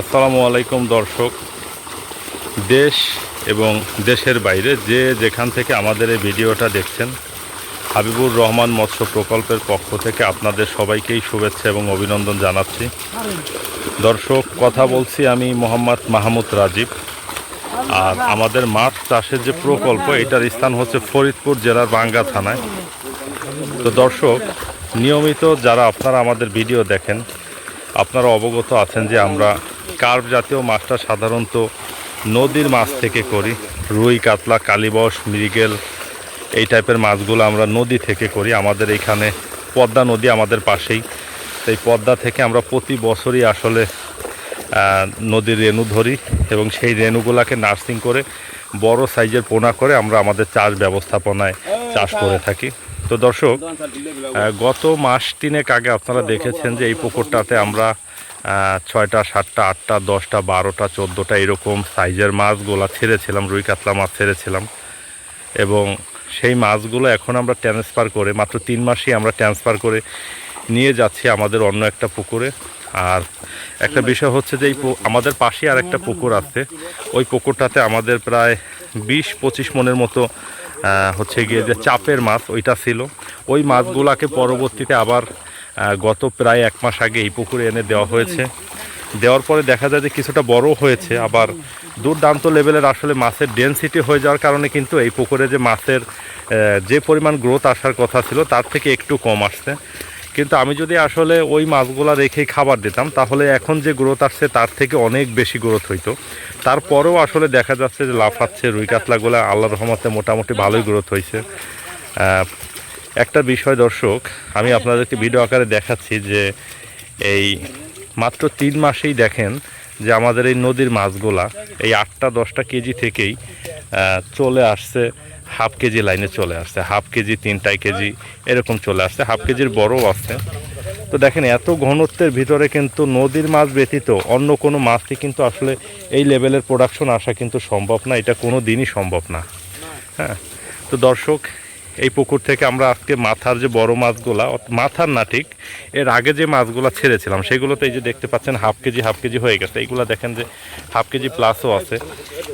আসসালামু আলাইকুম, দর্শক। দেশ এবং দেশের বাইরে যে যেখান থেকে আমাদের এই ভিডিওটা দেখছেন, হাবিবুর রহমান মৎস্য প্রকল্পের পক্ষ থেকে আপনাদের সবাইকেই শুভেচ্ছা এবং অভিনন্দন জানাচ্ছি। দর্শক, কথা বলছি আমি মোহাম্মদ মাহমুদ রাজীব। আর আমাদের মাছ চাষের যে প্রকল্প, এটার স্থান হচ্ছে ফরিদপুর জেলার বাঙ্গা থানায়। তো দর্শক, নিয়মিত যারা আপনারা আমাদের ভিডিও দেখেন, আপনারা অবগত আছেন যে আমরা কার্প জাতীয় মাছটা সাধারণত নদীর মাছ থেকে করি। রুই, কাতলা কালিবস মৃগেল এই টাইপের মাছগুলো আমরা নদী থেকে করি। আমাদের এইখানে পদ্মা নদী আমাদের পাশেই। সেই পদ্মা থেকে আমরা প্রতি বছরই আসলে নদীর রেণু ধরি এবং সেই রেণুগুলাকে নার্সিং করে, বড় সাইজের পোনা করে আমরা আমাদের চাষ ব্যবস্থাপনায় চাষ করে থাকি। তো দর্শক গত মাস তিনেক আগে আপনারা দেখেছেন যে এই পুকুরটাতে আমরা ছয়টা, সাতটা, আটটা, দশটা, বারোটা, চোদ্দোটা এরকম সাইজের মাছগুলা ছেড়েছিলাম, রুই কাতলা মাছ ছেড়েছিলাম। এবং সেই মাছগুলো এখন আমরা ট্রান্সফার করে, মাত্র তিন মাসেই আমরা ট্রান্সফার করে নিয়ে যাচ্ছি আমাদের অন্য একটা পুকুরে। আর একটা বিষয় হচ্ছে যে এই আমাদের পাশে আর একটা পুকুর আছে। ওই পুকুরটাতে আমাদের প্রায় বিশ, পঁচিশ মনের মতো হচ্ছে গিয়ে যে চাপের মাছ ওইটা ছিল। ওই মাছগুলাকে পরবর্তীতে আবার গত প্রায় এক মাস আগে এই পুকুরে এনে দেওয়া হয়েছে। দেওয়ার পরে দেখা যায় যে কিছুটা বড় হয়েছে, আবার দুর্দান্ত লেভেলের আসলে মাছের ডেনসিটি হয়ে যাওয়ার কারণে কিন্তু এই পুকুরে যে মাছের যে পরিমাণ গ্রোথ আসার কথা ছিল তার থেকে একটু কম আসছে। কিন্তু আমি যদি আসলে ওই মাছগুলা রেখেই খাবার দিতাম, তাহলে এখন যে গ্রোথ আসছে তার থেকে অনেক বেশি গ্রোথ হইতো। তারপরেও আসলে দেখা যাচ্ছে যে লাফাচ্ছে, রুই কাতলাগুলো আল্লাহ রহমতে মোটামুটি ভালোই গ্রোথ হয়েছে একটা বিষয়, দর্শক, আমি আপনাদেরকে ভিডিও আকারে দেখাচ্ছি যে এই মাত্র তিন মাসেই দেখেন যে আমাদের এই নদীর মাছগুলা এই আটটা দশটা কেজি থেকেই চলে আসছে, হাফ কেজি লাইনে চলে আসছে, হাফ কেজি তিনটাই কেজি এরকম চলে আসছে, হাফ কেজির বড়ও আছে তো দেখেন, এত ঘনত্বের ভিতরে কিন্তু নদীর মাছ ব্যতীত অন্য কোনো মাছই কিন্তু আসলে এই লেভেলের প্রোডাকশন আসা কিন্তু সম্ভব না, এটা কোনো দিনই সম্ভব না। হ্যাঁ তো দর্শক এই পুকুর থেকে আমরা আজকে মাথার যে বড় মাছগুলা মাথার না ঠিক, এর আগে যে মাছগুলা ছেড়েছিলাম, সেগুলোতে এই যে দেখতে পাচ্ছেন হাফ কেজি হাফ কেজি হয়ে গেছে। এইগুলো দেখেন যে হাফ কেজি প্লাসও আছে।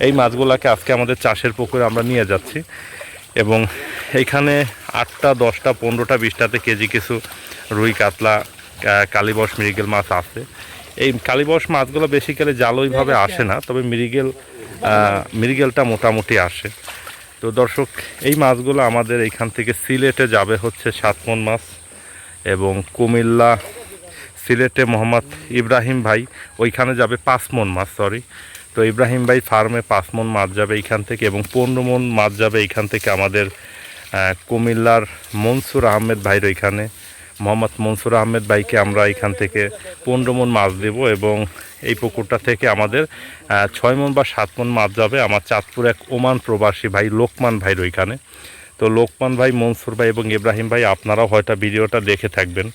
এই মাছগুলাকে আজকে আমাদের চাষের পুকুরে আমরা নিয়ে যাচ্ছি। এবং এইখানে আটটা, দশটা, পনেরোটা, বিশটাতে কেজি কিছু রুই, কাতলা কালীবস মৃগেল মাছ আছে। এই কালীবস মাছগুলো বেসিক্যালি জাল ওইভাবে আসে না, তবে মৃগেল মৃগেলটা মোটামুটি আসে। তো দর্শক, এই মাছগুলো আমাদের এইখান থেকে সিলেটে যাবে হচ্ছে সাতমন মাছ এবং কুমিল্লা সিলেটে মোহাম্মদ ইব্রাহিম ভাই, ওইখানে যাবে পাঁচ মন মাছ সরি তো ইব্রাহিম ভাই ফার্মে পাঁচ মন মাছ যাবে এইখান থেকে এবং পনেরো মন মাছ যাবে এইখান থেকে আমাদের কুমিল্লার মনসুর আহমেদ ভাইয়ের ওইখানে। মোহাম্মদ মনসুর আহমেদ ভাইকে আমরা এখান থেকে পনেরো মন মাছ দেব এবং এই পুকুরটা থেকে আমাদের ছয় মন বা সাত মন মাছ যাবে আমার চাঁদপুর এক ওমান প্রবাসী ভাই লোকমান ভাইয়ের ওইখানে। তো লোকমান ভাই, মনসুর ভাই এবং ইব্রাহিম ভাই, আপনারাও হয়তো ভিডিওটা দেখে থাকবেন।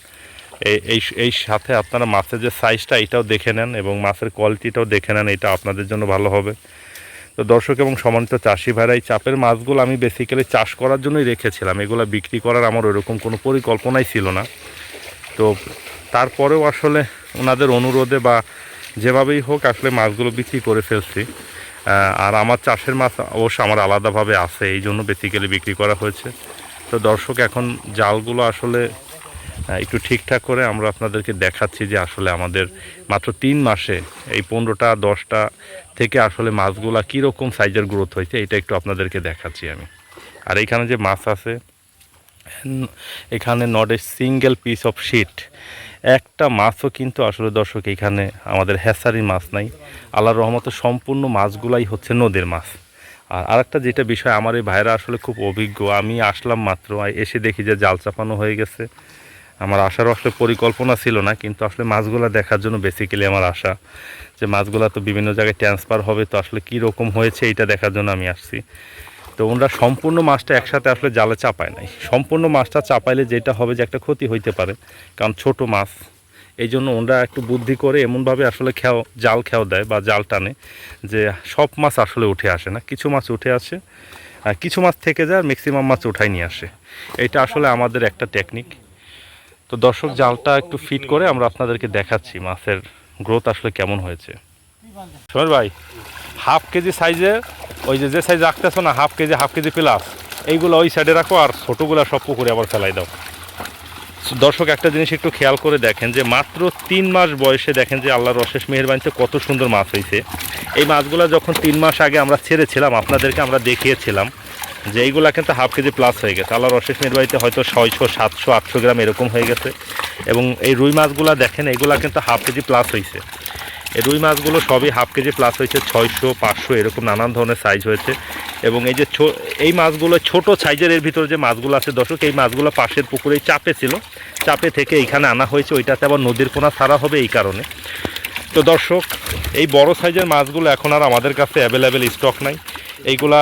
এই এই সাথে আপনারা মাছের যে সাইজটা এটাও দেখে নেন এবং মাছের কোয়ালিটিটাও দেখে নেন, এটা আপনাদের জন্য ভালো হবে। তো দর্শক এবং সমানিত চাষি ভাইরা, এই চাপের মাছগুলো আমি বেসিক্যালি চাষ করার জন্যই রেখেছিলাম। এগুলো বিক্রি করার আমার ওরকম কোনো পরিকল্পনাই ছিল না। তো তারপরেও আসলে ওনাদের অনুরোধে বা যেভাবেই হোক আসলে মাছগুলো বিক্রি করে ফেলছি। আর আমার চাষের মাছ অবশ্য আমার আলাদাভাবে আছে, এই জন্য বেসিক্যালি বিক্রি করা হয়েছে। তো দর্শক, এখন জালগুলো আসলে একটু ঠিকঠাক করে আমরা আপনাদেরকে দেখাচ্ছি যে আসলে আমাদের মাত্র তিন মাসে এই পনেরোটা, দশটা থেকে আসলে মাছগুলা কীরকম সাইজের গ্রোথ হয়েছে, এটা একটু আপনাদেরকে দেখাচ্ছি আমি। আর এইখানে যে মাছ আছে, এখানে not a single piece of shit একটা মাছও কিন্তু আসলে দর্শক, এখানে আমাদের হ্যাসারির মাছ নাই। আল্লাহর রহমতে সম্পূর্ণ মাছগুলাই হচ্ছে নদীর মাছ। আর আরেকটা যেটা বিষয়, আমার এই ভাইরা আসলে খুব অভিজ্ঞ, আমি আসলাম মাত্র, এসে দেখি যে জাল চাপানো হয়ে গেছে। আমার আসারও আসলে পরিকল্পনা ছিল না, কিন্তু আসলে মাছগুলো দেখার জন্য বেসিক্যালি আমার আশা যে মাছগুলো তো বিভিন্ন জায়গায় ট্রান্সফার হবে, তো আসলে কী রকম হয়েছে এইটা দেখার জন্য আমি আসছি। তো ওনারা সম্পূর্ণ মাছটা একসাথে আসলে জালে চাপায় নাই। সম্পূর্ণ মাছটা চাপাইলে যেটা হবে যে একটা ক্ষতি হইতে পারে, কারণ ছোট মাছ। এই জন্য ওনারা একটু বুদ্ধি করে এমনভাবে আসলে খেয়াও, জাল খেয়াও দেয় বা জাল টানে যে সব মাছ আসলে উঠে আসে না। কিছু মাছ উঠে আসে, আর কিছু মাছ থেকে যায় ম্যাক্সিমাম মাছ উঠাই নিয়ে আসে। এটা আসলে আমাদের একটা টেকনিক তো দর্শক, জালটা একটু ফিট করে আমরা আপনাদেরকে দেখাচ্ছি মাছের গ্রোথ আসলে কেমন হয়েছে। সমর ভাই হাফ কেজি সাইজে ওই যে যে সাইজ রাখতেছো না half KG half KG plus এইগুলো ওই সাইডে রাখো আর ছোটোগুলো সব পুকুরে আবার ফেলাই দাও। দর্শক, একটা জিনিস একটু খেয়াল করে দেখেন যে, মাত্র তিন মাস বয়সে দেখেন যে, আল্লাহর অশেষ মেহেরবানিতে কত সুন্দর মাছ হয়েছে এই মাছগুলো যখন তিন মাস আগে আমরা ছেড়েছিলাম, আপনাদেরকে আমরা দেখিয়েছিলাম যে এইগুলা কিন্তু হাফ কেজি প্লাস হয়ে গেছে। আল্লাহর অশেষ মেহেরবানিতে হয়তো ছয়শো, সাতশো, আটশো গ্রাম এরকম হয়ে গেছে। এবং এই রুই মাছগুলো দেখেন, এইগুলা কিন্তু হাফ কেজি প্লাস হয়েছে এই রুই মাছগুলো সবই হাফ কেজি প্লাস হয়েছে ছয়শো, পাঁচশো এরকম নানান ধরনের সাইজ হয়েছে। এবং এই যে এই মাছগুলো ছোট সাইজের এর ভিতরে যে মাছগুলো আছে, দর্শক, এই মাছগুলো পাশের পুকুরে চাপে ছিল। চাপে থেকে এইখানে আনা হয়েছে, ওইটাতে আবার নদীর কোনা ছাড়া হবে এই কারণে। তো দর্শক, এই বড় সাইজের মাছগুলো এখন আর আমাদের কাছে অ্যাভেলেবেল স্টক নাই। এইগুলা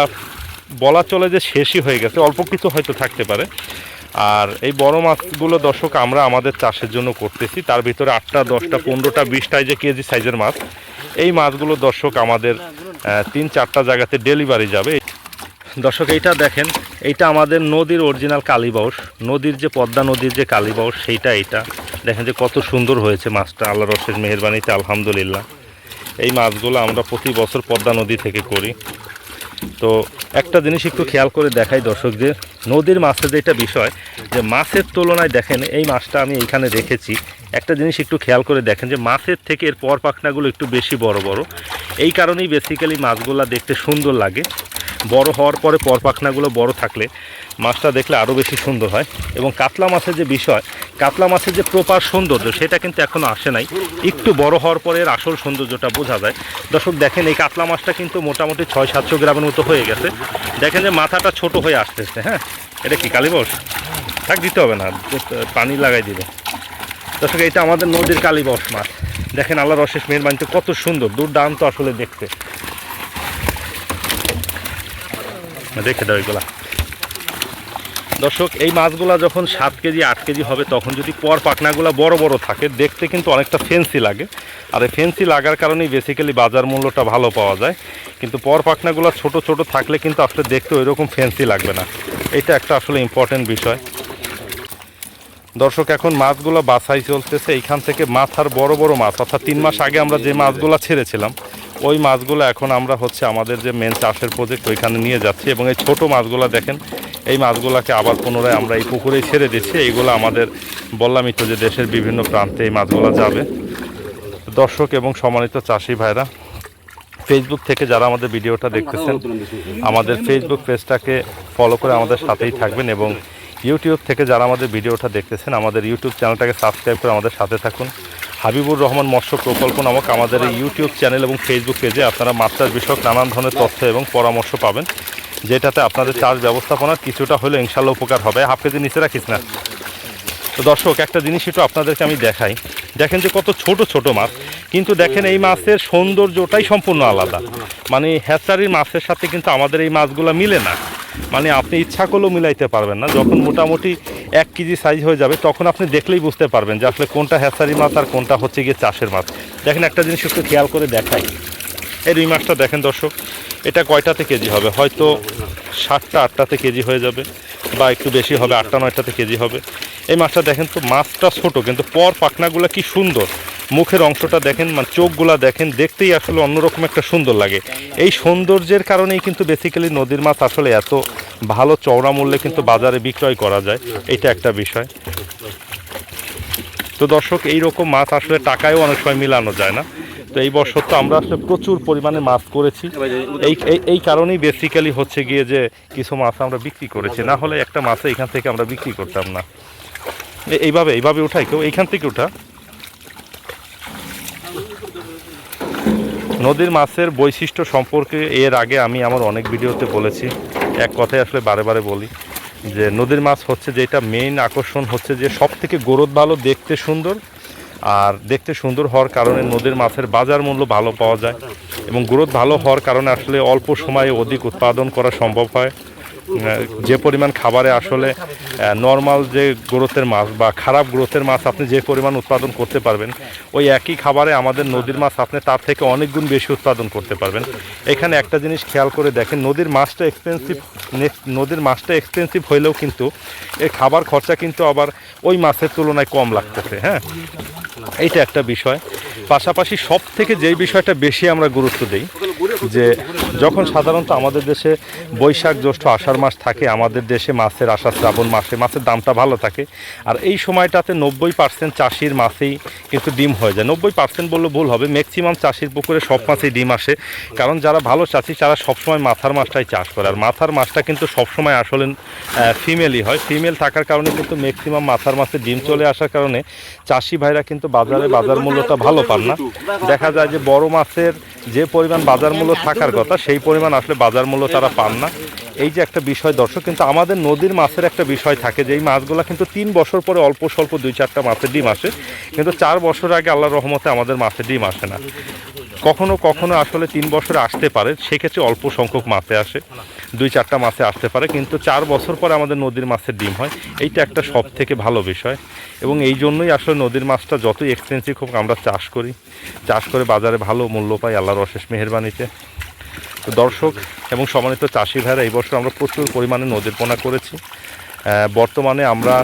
বলা চলে যে শেষই হয়ে গেছে অল্প কিছু হয়তো থাকতে পারে। আর এই বড় মাছগুলো দর্শক, আমরা আমাদের চাষের জন্য করতেছি। তার ভিতরে আটটা, দশটা, পনেরোটা বিশটাই যে কেজি সাইজের মাছ, এই মাছগুলো দর্শক আমাদের তিন, চারটা জায়গাতে ডেলিভারি যাবে। দর্শক, এইটা দেখেন, এইটা আমাদের নদীর অরিজিনাল কালীবাউস নদীর যে পদ্মা নদীর যে কালীবাউস সেইটা এইটা। দেখেন যে কত সুন্দর হয়েছে মাছটা আল্লাহ রসের মেহরবানিতে, আলহামদুলিল্লাহ। এই মাছগুলো আমরা প্রতি বছর পদ্মা নদী থেকে করি। তো একটা জিনিস একটু খেয়াল করে দেখাই দর্শক যে, নদীর মাছের যেটা বিষয়, যে মাছের তুলনায় দেখেন, এই মাছটা আমি এইখানে রেখেছি। একটা জিনিস একটু খেয়াল করে দেখেন যে, মাছের থেকে এর পর পাখনাগুলো একটু বেশি বড় বড়। এই কারণেই বেসিক্যালি মাছগুলো দেখতে সুন্দর লাগে। বড় হওয়ার পরে পর পাখনাগুলো বড় থাকলে মাছটা দেখলে আরও বেশি সুন্দর হয়। এবং কাতলা মাছের যে বিষয়, কাতলা মাছের যে প্রপার সৌন্দর্য, সেটা কিন্তু এখনও আসে নাই। একটু বড় হওয়ার পরে এর আসল সৌন্দর্যটা বোঝা যায়। দর্শক, দেখেন এই কাতলা মাছটা কিন্তু মোটামুটি ছয় সাতশো গ্রামের মতো হয়ে গেছে। দেখেন যে মাথাটা ছোট হয়ে আসতেছে হ্যাঁ? এটা কি কালীবস থাক, দিতে হবে না পানি লাগাই দিবে। দর্শক এটা আমাদের নদীর কালীবস মাছ। দেখেন আল্লাহর অশেষ মেহরবানিতে কত সুন্দর, দুর্দান্ত আসলে দেখতে। দেখে দাও এগুলা। দর্শক, এই মাছগুলা যখন সাত কেজি, আট কেজি হবে, তখন যদি পর পাখনাগুলো বড় বড় থাকে, দেখতে কিন্তু অনেকটা ফেন্সি লাগে। আর এই ফেন্সি লাগার কারণেই বেসিক্যালি বাজার মূল্যটা ভালো পাওয়া যায়। কিন্তু পর পাখনাগুলো ছোট ছোট থাকলে কিন্তু আসলে দেখতে ওই রকম ফেন্সি লাগবে না। এটা একটা আসলে ইম্পর্টেন্ট বিষয়। দর্শক, এখন মাছগুলো বাছাই চলতেছে। এইখান থেকে মাথার বড় বড় মাছ, অর্থাৎ তিন মাস আগে আমরা যে মাছগুলো ছেড়েছিলাম ওই মাছগুলো এখন আমরা হচ্ছে আমাদের যে মেন চাষের প্রজেক্ট ওইখানে নিয়ে যাচ্ছি এবং এই ছোট মাছগুলো দেখেন, এই মাছগুলোকে আবার পুনরায় আমরা এই পুকুরেই ছেড়ে দিচ্ছি। এইগুলো আমাদের বললামই যে দেশের বিভিন্ন প্রান্তে এই মাছগুলো যাবে। দর্শক এবং সম্মানিত চাষি ভাইরা ফেসবুক থেকে যারা আমাদের ভিডিওটা দেখতেছেন, আমাদের ফেসবুক পেজটাকে ফলো করে আমাদের সাথেই থাকবেন এবং ইউটিউব থেকে যারা আমাদের ভিডিওটা দেখতেছেন, আমাদের ইউটিউব চ্যানেলটাকে সাবস্ক্রাইব করে আমাদের সাথে থাকুন। হাবিবুর রহমান মৎস্য প্রকল্প নামক আমাদের এই ইউটিউব চ্যানেল এবং ফেসবুক পেজে আপনারা মাছ চাষ বিষয়ক নানান ধরনের তথ্য এবং পরামর্শ পাবেন, যেটাতে আপনাদের চাষ ব্যবস্থাপনার কিছুটা হলে ইনশাল্লাহ উপকার হবে। হাফ কেজি নিচে রাখিস না? তো দর্শক, একটা জিনিস একটু আপনাদেরকে আমি দেখাই। দেখেন যে কত ছোট ছোট মাছ, কিন্তু দেখেন এই মাছের সৌন্দর্যটাই সম্পূর্ণ আলাদা। মানে হ্যাচারির মাছের সাথে কিন্তু আমাদের এই মাছগুলো মিলে না। মানে আপনি ইচ্ছা করলেও মিলাইতে পারবেন না। যখন মোটামুটি এক কেজি সাইজ হয়ে যাবে, তখন আপনি দেখলেই বুঝতে পারবেন যে আসলে কোনটা হ্যাচারি মাছ আর কোনটা হচ্ছে গিয়ে চাষের মাছ। দেখেন একটা জিনিস একটু খেয়াল করে দেখাই। এই রুই মাছটা দেখেন দর্শক, এটা কয়টাতে কেজি হবে? হয়তো সাতটা, আটটাতে কেজি হয়ে যাবে বা একটু বেশি হবে, আটটা, নয়টাতে কেজি হবে। এই মাছটা দেখেন তো, মাছটা ছোট, কিন্তু পর পাখনাগুলো কি সুন্দর। মুখের অংশটা দেখেন মানে চোখগুলা দেখেন, দেখতেই আসলে অন্যরকম একটা সুন্দর লাগে। এই সৌন্দর্যের কারণেই কিন্তু বেসিক্যালি নদীর মাছ আসলে এত ভালো চওড়া মূল্যে কিন্তু বাজারে বিক্রয় করা যায়। এটা একটা বিষয়। তো দর্শক এই রকম মাছ আসলে টাকায়ও অনেক সময় মিলানো যায় না। তো এই বছর তো আমরা আসলে প্রচুর পরিমাণে মাছ করেছি। এই, এই- এই কারণেই বেসিক্যালি হচ্ছে গিয়ে যে কিছু মাছ আমরা বিক্রি করেছি। না হলে একটা মাছে এখান থেকে আমরা বিক্রি করতাম না। এইভাবে এইভাবে উঠাই কেউ? এইখান থেকে উঠা। নদীর মাছের বৈশিষ্ট্য সম্পর্কে এর আগে আমি আমার অনেক ভিডিওতে বলেছি। এক কথায় আসলে বারে বারে বলি যে নদীর মাছ হচ্ছে যেটা মেইন আকর্ষণ হচ্ছে যে সব থেকে গরদ ভালো, দেখতে সুন্দর আর দেখতে সুন্দর হওয়ার কারণে নদীর মাছের বাজার মূল্য ভালো পাওয়া যায় এবং গ্রোথ ভালো হওয়ার কারণে আসলে অল্প সময়ে অধিক উৎপাদন করা সম্ভব হয়। যে পরিমাণ খাবারে আসলে নর্মাল যে গ্রোথের মাছ বা খারাপ গ্রোথের মাছ আপনি যে পরিমাণ উৎপাদন করতে পারবেন, ওই একই খাবারে আমাদের নদীর মাছ আপনি তার থেকে অনেক গুণ বেশি উৎপাদন করতে পারবেন। এখানে একটা জিনিস খেয়াল করে দেখেন, নদীর মাছটা এক্সপেন্সিভ নদীর মাছটা এক্সপেন্সিভ হইলেও কিন্তু এর খাবার খরচা কিন্তু আবার ওই মাছের তুলনায় কম লাগতেছে হ্যাঁ? এইটা একটা বিষয়। পাশাপাশি সব থেকে যেই বিষয়টা বেশি আমরা গুরুত্ব দিই, যে যখন সাধারণত আমাদের দেশে বৈশাখ জ্যৈষ্ঠ আষাঢ় মাস থাকে, আমাদের দেশে মাছের আষাঢ় শ্রাবণ মাসে মাছের দামটা ভালো থাকে। আর এই সময়টাতে নব্বই পার্সেন্ট চাষির মাছেই কিন্তু ডিম হয়ে যায়। নব্বই পার্সেন্ট বললে ভুল হবে ম্যাক্সিমাম চাষির পুকুরে সব মাছেই ডিম আসে। কারণ যারা ভালো চাষি, তারা সবসময় মাথার মাছটাই চাষ করে। আর মাথার মাছটা কিন্তু সবসময় আসলে ফিমেলই হয়। ফিমেল থাকার কারণে কিন্তু ম্যাক্সিমাম মাথার মাছে ডিম চলে আসার কারণে চাষি ভাইরা কিন্তু বাজারে বাজার মূল্যটা ভালো পান না। দেখা যায় যে বড় মাছের যে পরিমাণ বাজার মূল্য থাকার কথা, সেই পরিমাণ আসলে বাজার মূল্য তারা পান না। এই যে একটা বিষয়, দর্শক, কিন্তু আমাদের নদীর মাছের একটা বিষয় থাকে যে এই মাছগুলো কিন্তু তিন বছর পরে অল্প স্বল্প দুই চারটা মাছের ডিম আসে। কিন্তু চার বছর আগে আল্লাহ রহমতে আমাদের মাছের ডিম আসে না। কখনো কখনো আসলে তিন বছরে আসতে পারে, সেক্ষেত্রে অল্প সংখ্যক মাছে আসে, দুই চারটা মাছে আসতে পারে, কিন্তু চার বছর পরে আমাদের নদীর মাছের ডিম হয়। এইটা একটা সব থেকে ভালো বিষয়। এবং এই জন্যই আসলে নদীর মাছটা যতই এক্সপেন্সিভ হোক আমরা চাষ করি। চাষ করে বাজারে ভালো মূল্য পাই, আল্লাহর অশেষ মেহরবানিতে। তো দর্শক এবং সম্মানিত চাষি ভাইরা, এই বছর আমরা প্রচুর পরিমাণে নদীর পোনা করেছি। বর্তমানে আমরা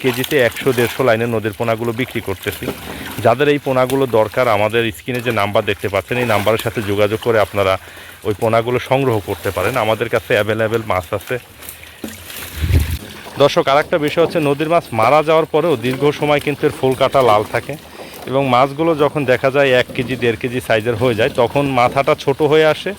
কেজিতে একশো দেড়শো লাইনের নদীর পোনাগুলো বিক্রি করতেছি। যাদের এই পোনাগুলো দরকার, আমাদের স্ক্রিনে যে নাম্বার দেখতে পাচ্ছেন, এই নাম্বারের সাথে যোগাযোগ করে আপনারা ওই পোনাগুলো সংগ্রহ করতে পারেন। আমাদের কাছে অ্যাভেলেবেল মাছ আছে। দর্শক, আরেকটা বিষয় হচ্ছে নদীর মাছ মারা যাওয়ার পরেও দীর্ঘ সময় কিন্তু এর ফুল কাটা লাল থাকে। এবং মাছগুলো যখন দেখা যায় এক কেজি, দেড় কেজি সাইজের হয়ে যায়, তখন মাথাটা ছোট হয়ে আসে।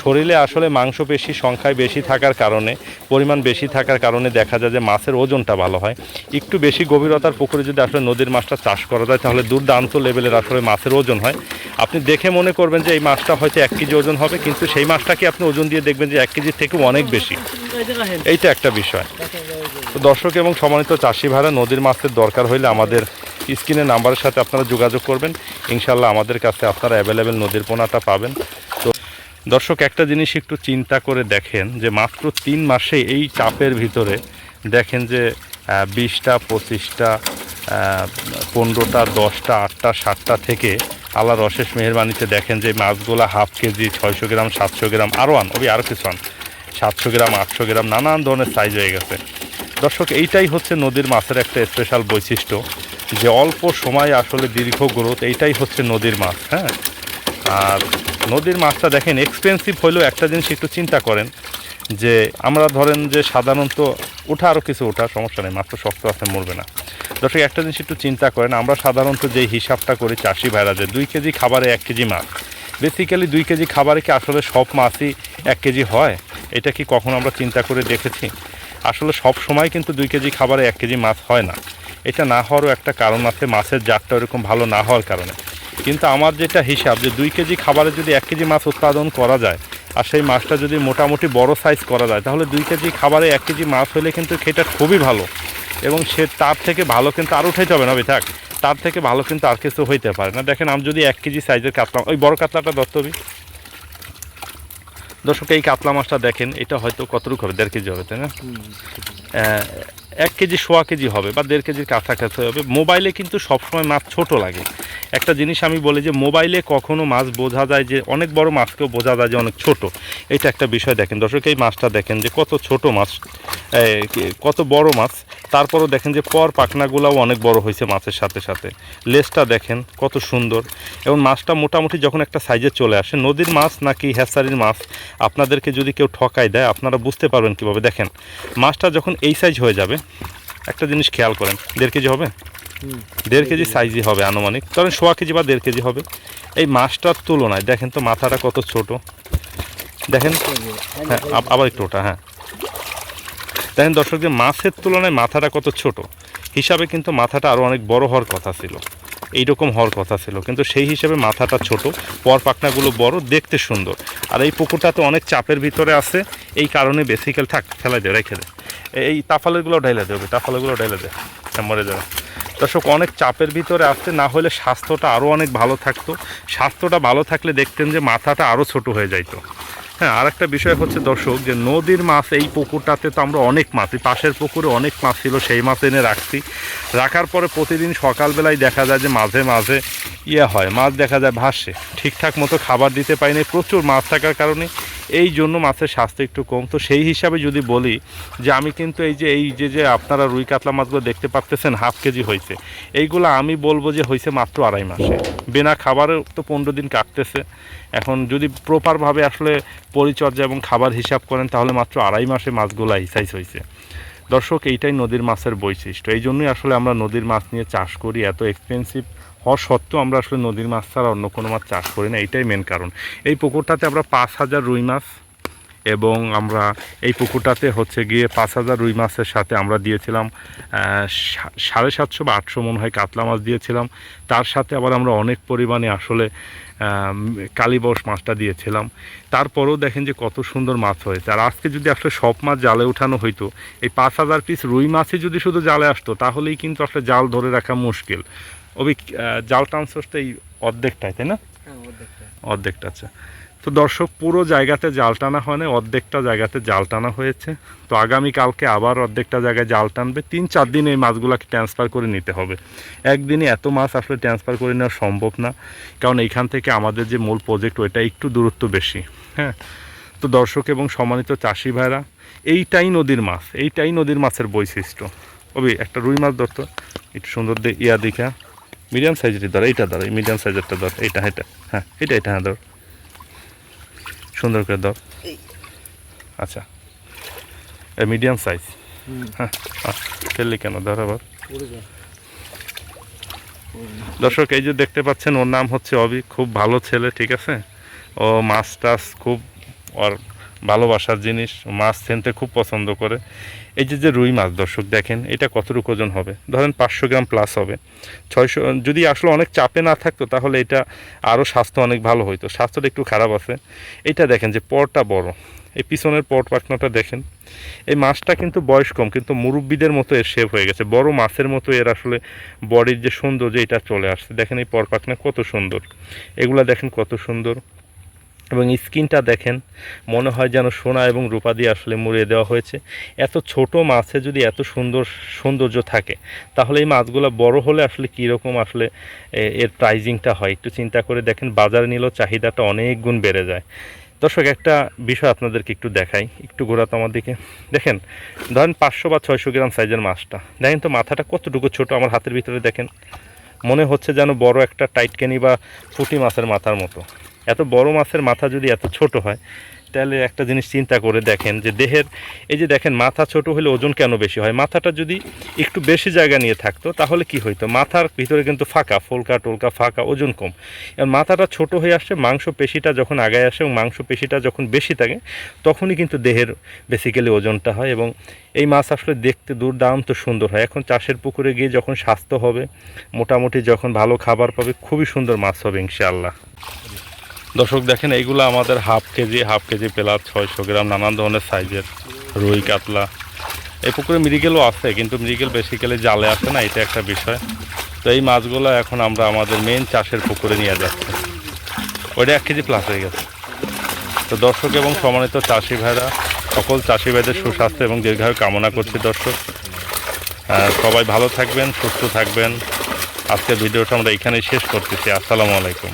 শরীরে আসলে মাংসপেশি সংখ্যায় বেশি থাকার কারণে, পরিমাণ বেশি থাকার কারণে দেখা যায় যে মাছের ওজনটা ভালো হয়। একটু বেশি গভীরতার পুকুরে যদি আসলে নদীর মাছটা চাষ করা যায়, তাহলে দুর্দান্ত লেভেলের আসলে মাছের ওজন হয়। আপনি দেখে মনে করবেন যে এই মাছটা হয়তো এক কেজি ওজন হবে, কিন্তু সেই মাছটাকে আপনি ওজন দিয়ে দেখবেন যে এক কেজির থেকেও অনেক বেশি? এইটা একটা বিষয়। দর্শক এবং সম্মানিত চাষি ভাড়া নদীর মাছের দরকার হইলে আমাদের স্ক্রিনের নাম্বারের সাথে আপনারা যোগাযোগ করবেন। ইনশাল্লাহ আমাদের কাছে আপনারা অ্যাভেলেবেল নদীর পোনাটা পাবেন। তো দর্শক, একটা জিনিস একটু চিন্তা করে দেখেন যে মাত্র তিন মাসে এই চাপের ভিতরে দেখেন যে বিশটা, পঁচিশটা পনেরোটা, দশটা, আটটা, সাতটা থেকে আল্লাহর অশেষ মেহরবানিতে দেখেন যে মাছগুলো হাফ কেজি ছয়শো গ্রাম, সাতশো গ্রাম, আরও আন, ওই আরও কিছু আন, সাতশো গ্রাম, আটশো গ্রাম, নানান ধরনের সাইজ হয়ে গেছে। দর্শক, এইটাই হচ্ছে নদীর মাছের একটা স্পেশাল বৈশিষ্ট্য। যে অল্প সময়ে আসলে দীর্ঘ গ্রোথ, এইটাই হচ্ছে নদীর মাছ হ্যাঁ? আর নদীর মাছটা দেখেন এক্সপেন্সিভ হলেও একটা জিনিস একটু চিন্তা করেন, যে আমরা ধরেন যে সাধারণত ওঠা আরও কিছু ওঠা সমস্যা নেই, মাত্র শক্ত আছে, মরবে না। দর্শক, একটা জিনিস একটু চিন্তা করেন, আমরা সাধারণত যেই হিসাবটা করি চাষি ভাইরা, যে দুই কেজি খাবারে এক কেজি মাছ বেসিক্যালি দুই কেজি খাবারে কি আসলে সব মাছই এক কেজি হয়? এটা কি কখনো আমরা চিন্তা করে দেখেছি? আসলে সব সময় কিন্তু দুই কেজি খাবারে এক কেজি মাছ হয় না। এটা না হওয়ারও একটা কারণ আছে মাছের জাতটা ওরকম ভালো না হওয়ার কারণে। কিন্তু আমার যেটা হিসাব যে দুই কেজি খাবারে যদি এক কেজি মাছ উৎপাদন করা যায় আর সেই মাছটা যদি মোটামুটি বড় সাইজ করা যায় তাহলে দুই কেজি খাবারে এক কেজি মাছ হলে কিন্তু সেটা খুবই ভালো। এবং সে তার থেকে ভালো কিন্তু আর উঠাইতে হবে না ভাই থাক। তার থেকে ভালো কিন্তু আর কিছু হইতে পারে না। দেখেন আমি যদি এক কেজি সাইজের কাতলা ওই বড় কাতলাটা দত্তবি দর্শক এই কাতলা মাছটা দেখেন এটা হয়তো কতটুকু হবে? দেড় কেজি হবে তাই না? এক কেজি, সোয়া কেজি হবে বা দেড় কেজির কাছাকাছি হবে। মোবাইলে কিন্তু সবসময় মাছ ছোট লাগে। একটা জিনিস আমি বলি যে, মোবাইলে কখনো মাছ বোঝা যায় যে, অনেক বড় মাছকেও বোঝা যায় যে, অনেক ছোট। এটা একটা বিষয় দেখেন। দর্শক, এই মাছটা দেখেন যে, কত ছোট মাছ কত বড় মাছ। তারপরও দেখেন যে, পর পাখনাগুলাও অনেক বড় হয়েছে মাছের সাথে সাথে। লেজটা দেখেন কত সুন্দর। এবং মাছটা মোটামুটি যখন একটা সাইজে চলে আসে, নদীর মাছ নাকি হ্যাসারির মাছ, আপনাদেরকে যদি কেউ ঠকায় দেয়, আপনারা বুঝতে পারবেন কীভাবে। দেখেন, মাছটা যখন এই সাইজ হয়ে যাবে একটা জিনিস খেয়াল করেন দেড় কেজি হবে? দেড় কেজি সাইজই হবে আনুমানিক। কারণ সোয়া কেজি বা দেড় কেজি হবে। এই মাছটার তুলনায় দেখেন তো মাথাটা কত ছোট। দেখেন হ্যাঁ আব- আবার একটু ওটা হ্যাঁ। দেখেন দর্শকদের মাছের তুলনায় মাথাটা কত ছোট। হিসাবে কিন্তু মাথাটা আরও অনেক বড় হওয়ার কথা ছিল। এইরকম হওয়ার কথা ছিল। কিন্তু সেই হিসেবে মাথাটা ছোট পর পাখনাগুলো বড় দেখতে সুন্দর। আর এই পুকুরটা তো অনেক চাপের ভিতরে আছে এই কারণে বেসিক্যাল থাক ফেলা দে রেখে দে। এই তাফালেগুলো ঢাইলে দেবে তাফালেগুলো ঢাইলে দে হ্যাঁ, মরে যাবে। দর্শক অনেক চাপের ভিতরে আসতে না হলে স্বাস্থ্যটা আরও অনেক ভালো থাকতো। স্বাস্থ্যটা ভালো থাকলে দেখতেন যে মাথাটা আরও ছোট হয়ে যাইতো। হ্যাঁ আর একটা বিষয় হচ্ছে দর্শক, যে নদীর মাছ এই পুকুরটাতে তো আমরা অনেক মাছ এই পাশের পুকুরে অনেক মাছ ছিল, সেই মাছ এনে রাখছি। রাখার পরে প্রতিদিন সকালবেলায় দেখা যায় যে মাঝে মাঝে ইয়ে হয়, মাছ দেখা যায় ভাসে। ঠিকঠাক মতো খাবার দিতে পারিনি প্রচুর মাছ থাকার কারণে এই জন্য মাছের স্বাস্থ্য একটু কম। তো সেই হিসাবে যদি বলি যে আমি কিন্তু এই যে এই যে যে আপনারা রুই কাতলা মাছগুলো দেখতে পাচ্তেছেন হাফ কেজি হয়েছে। এইগুলো আমি বলব যে হয়েছে মাত্র আড়াই মাসে। বিনা খাবারে তো পনেরো দিন কাটতেছে। এখন যদি প্রপারভাবে আসলে পরিচর্যা এবং খাবার হিসাব করেন, তাহলে মাত্র আড়াই মাসে মাছগুলো সাইজ হয়েছে। দর্শক, এইটাই নদীর মাছের বৈশিষ্ট্য। এই জন্যই আসলে আমরা নদীর মাছ নিয়ে চাষ করি, এত এক্সপেন্সিভ হওয়া সত্ত্বেও আমরা আসলে নদীর মাছ ছাড়া অন্য কোনো মাছ চাষ করি না, এইটাই মেন কারণ। এই পুকুরটাতে আমরা পাঁচ হাজার রুই মাছ এবং আমরা এই পুকুরটাতে হচ্ছে গিয়ে পাঁচ হাজার রুই মাছের সাথে আমরা দিয়েছিলাম সাড়ে সাতশো বা আটশো মনে হয় কাতলা মাছ দিয়েছিলাম। তার সাথে আবার আমরা অনেক পরিমাণে আসলে কালীবস মাছটা দিয়েছিলাম। তারপরেও দেখেন যে কত সুন্দর মাছ হয়েছে। আর আজকে যদি আসলে সব মাছ জালে উঠানো হইতো, এই পাঁচ হাজার পিস রুই মাছই যদি শুধু জালে আসতো, তাহলেই কিন্তু আসলে জাল ধরে রাখা মুশকিল। অবি জাল ট্রান্সফারটা এই অর্ধেকটাই তাই না? হ্যাঁ অর্ধেকটা। অর্ধেকটা আচ্ছা। তো দর্শক পুরো জায়গাতে জাল টানা হয় না অর্ধেকটা জায়গাতে জাল টানা হয়েছে। তো আগামীকালকে আবার অর্ধেকটা জায়গায় জাল টানবে। তিন চার দিন এই মাছগুলোকে ট্রান্সফার করে নিতে হবে। একদিনে এত মাছ আসলে ট্রান্সফার করে নেওয়া সম্ভব না। কারণ এইখান থেকে আমাদের যে মূল প্রজেক্ট ওইটা একটু দূরত্ব বেশি। হ্যাঁ? তো দর্শক এবং সম্মানিত চাষি ভাইরা এইটাই নদীর মাছ। এইটাই নদীর মাছের বৈশিষ্ট্য। ওবি একটা রুই মাছ ধরতো। একটু সুন্দর দিয়ে ইয়া দেখা। মিডিয়াম সাইজেরই ধর এইটা ধর এই মিডিয়াম সাইজেরটা ধর এইটা এটা হ্যাঁ এটা এটা হ্যাঁ ধর। সুন্দর করে ধর। আচ্ছা। মিডিয়াম সাইজ হ্যাঁ ফেললি কেন? ধর আবার। দর্শক এই যে দেখতে পাচ্ছেন ওর নাম হচ্ছে অবি খুব ভালো ছেলে ঠিক আছে? ও মাছ টাছ খুব ওর ভালোবাসার জিনিস মাছ ছেনতে খুব পছন্দ করে। এই যে যে রুই মাছ, দর্শক দেখেন, এটা কতটুকু ওজন হবে? ধরেন পাঁচশো গ্রাম প্লাস হবে। ছয়শো, যদি আসলে অনেক চাপে না থাকতো, তাহলে এটা আরও স্বাস্থ্য অনেক ভালো হইতো। স্বাস্থ্যটা একটু খারাপ আছে। এটা দেখেন যে পরটা বড়। এই পিছনের পট পাখনাটা দেখেন। এই মাছটা কিন্তু বয়স কম, কিন্তু মুরব্বীদের মতো এর শেপ হয়ে গেছে। বড় মাছের মতো এর আসলে বডির যে সৌন্দর্য, এটা চলে আসছে। দেখেন এই পর পাখনা কত সুন্দর। এগুলা দেখেন কত সুন্দর। এবং স্কিনটা দেখেন, মনে হয় যেন সোনা এবং রূপা দিয়ে আসলে মুড়িয়ে দেওয়া হয়েছে। এত ছোট মাছে যদি এত সুন্দর সৌন্দর্য থাকে, তাহলে এই মাছগুলো বড় হলে আসলে কীরকম আসলে এর প্রাইজিংটা হয়? একটু চিন্তা করে দেখেন, বাজারে নিলেও চাহিদাটা অনেক গুণ বেড়ে যায়। দর্শক, একটা বিষয় আপনাদেরকে একটু দেখাই, একটু ঘোরাতো আমার দিকে। দেখেন, ধরেন পাঁচশো বা ছয়শো গ্রাম সাইজের মাছটা। দেখেন তো মাথাটা কতটুকু ছোট, আমার হাতের ভিতরে দেখেন। মনে হচ্ছে যেন বড় একটা টাইট ক্যানি বা পুঁটি মাছের মাথার মতো। এত বড় মাছের মাথা যদি এত ছোট হয়, তাহলে একটা জিনিস চিন্তা করে দেখেন যে দেহের, এই যে দেখেন মাথা ছোট হলে ওজন কেন বেশি হয়? মাথাটা যদি একটু বেশি জায়গা নিয়ে থাকতো, তাহলে কি হইতো? মাথার ভিতরে কিন্তু ফাঁকা, ফুলকা টোলকা ফাঁকা, ওজন কম। আর মাথাটা ছোট হয়ে আসছে মাংস পেশিটা যখন আগায় আসে এবং মাংস পেশিটা যখন বেশি থাকে, তখনই কিন্তু দেহের বেসিক্যালি ওজনটা হয় এবং এই মাছ আসলে দেখতে দুর্দান্ত সুন্দর হয়। এখন চাষের পুকুরে গিয়ে যখন স্বাস্থ্য হবে, মোটামুটি যখন ভালো খাবার পাবে, খুবই সুন্দর মাছ হবে ইনশাআল্লাহ। দর্শক, দেখেন, এইগুলো আমাদের half KG half KG plus ছয়শো গ্রাম নানান ধরনের সাইজের রুই কাতলা। এই পুকুরে মৃগেলও আছে, কিন্তু মৃগেল বেসিক্যালি জালে আসে না, এটা একটা বিষয়। তো এই মাছগুলো এখন আমরা আমাদের মেন চাষের পুকুরে নিয়ে যাচ্ছি। ওইটা এক কেজি প্লাস হয়ে গেছে। তো দর্শক এবং সম্মানিত চাষি ভাইরা, সকল চাষি ভাইদের সুস্বাস্থ্য এবং দীর্ঘায়ু কামনা করছি দর্শক। সবাই ভালো থাকবেন, সুস্থ থাকবেন। আজকের ভিডিওটা আমরা এখানেই শেষ করতেছি। আসসালামু আলাইকুম।